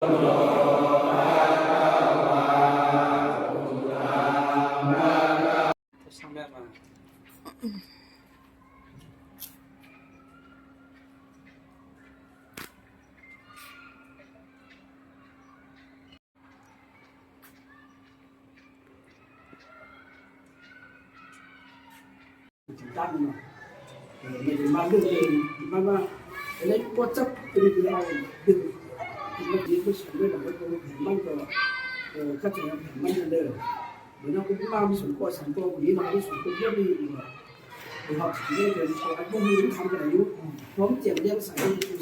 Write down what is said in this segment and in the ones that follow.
ช่างแม่มาตั้งมาเออไม่ได้มาเรื่องเองมาว่าอะไรก็จับเป็นเรื่องมันดีก็สุดเลยนมันก็มันก็เออก็จะมันเลยเหมือนเราคุณมามีส่วนก็สังตัวคนนี้เรามีส่วนก็เยอะดีนะครับนี่เป็นตัวพวกนี้ทำกันอายุพร้อมเจ็บเลี้ยงใส่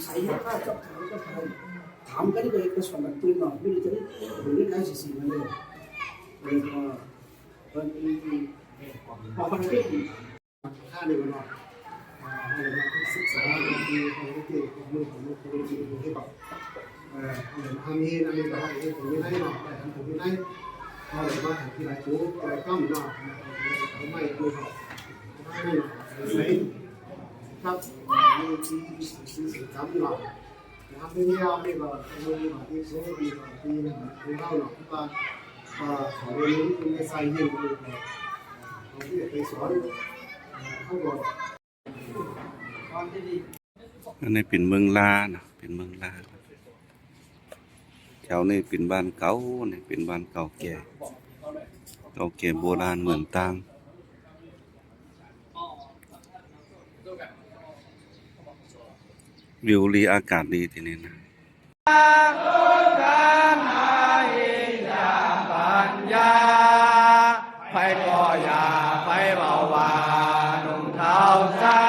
ใส่ข้าจับถามก็ทำถามกันก็ก็ส่วนแบบตัวหน่อยไม่ได้จะได้หรือการสื่อสารเลยเลยก็มันพอมันเก่งค่าในวันนอในวันนอนศึกษาดีของที่ของมือของมือของมือของที่แบบเอ่อทำนี้นะมีแบบ ว่าผมไม่ได้หรอกแต่ทำผมไม่ได้พอเลยมาถึงที่ไรจู๊อะไรก็ไม่นอกทำไมดูหรอกไม่หรอกใส่ครับมีที่สิ่งสิ่งจำหรอกทำไม่ยากไม่แบบมือแบบที่โซ่ดีแบบที่นั่นคือเล่าหรอกที่ว่าขอเรียนรู้คุณใส่เย็นเลยเขาที่ไปสอนเขาบอกอันนี้เป็นเมืองลานะเป็นเมืองลา แถวนี้เป็นบ้านเก่านี่เป็นบ้านเก่าแก่เก่าแก่โบราณเหมือนต่างวิวรีอากาศดีทีนี้นะไฟก็อย่าไฟเบาหวานุ่มเท้าใจ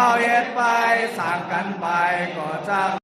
เฮาเย็ดไปสั่งกันไปก็จะ